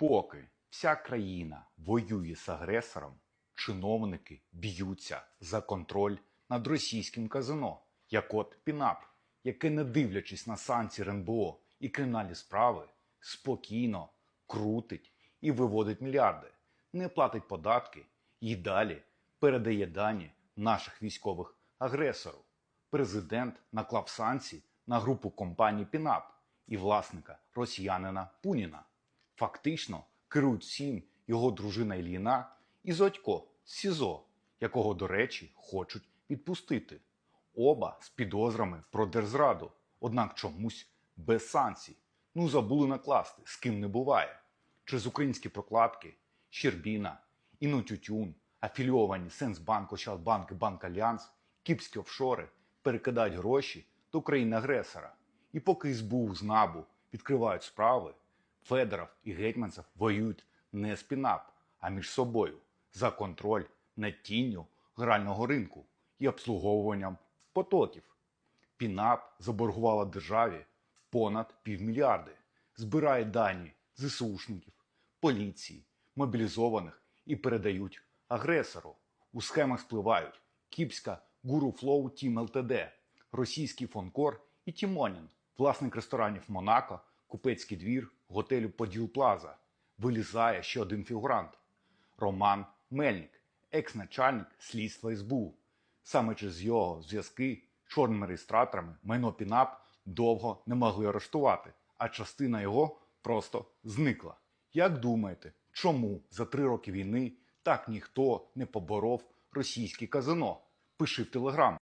Поки вся країна воює з агресором, чиновники б'ються за контроль над російським казино, як от ПІНАП, яке, не дивлячись на санкції РНБО і кримінальні справи, спокійно крутить і виводить мільярди, не платить податки і далі передає дані наших військових агресору. Президент наклав санкції на групу компаній ПІНАП і власника росіянина Пуніна. Фактично керують всім його дружина Ільїна і Зодько СІЗО, якого, до речі, хочуть відпустити. Оба з підозрами про держзраду, однак чомусь без санкцій. Ну забули накласти, з ким не буває. Через українські прокладки Щербіна, Інотютюн, афілійовані Сенсбанк, Ощадбанк і Банк Альянс, кіпські офшори перекидають гроші до країни-агресора. І поки СБУ з НАБУ відкривають справи, Федоров і Гетьманцев воюють не з ПІНАП, а між собою за контроль над тінню грального ринку і обслуговуванням потоків. ПІНАП заборгувала державі понад півмільярди, збирає дані ЗСУшників, поліції, мобілізованих і передають агресору. У схемах спливають Кіпська Гуру Флоу Тім ЛТД, російський Фонкор і Тімонін, власник ресторанів Монако, купецький двір, готелю Поділ Плаза. Вилізає ще один фігурант Роман Мельник, екс-начальник слідства СБУ. Саме через його зв'язки з чорними реєстраторами майно Пінап довго не могли арештувати, а частина його просто зникла. Як думаєте, чому за три роки війни так ніхто не поборов російське казино? Пиши в телеграм.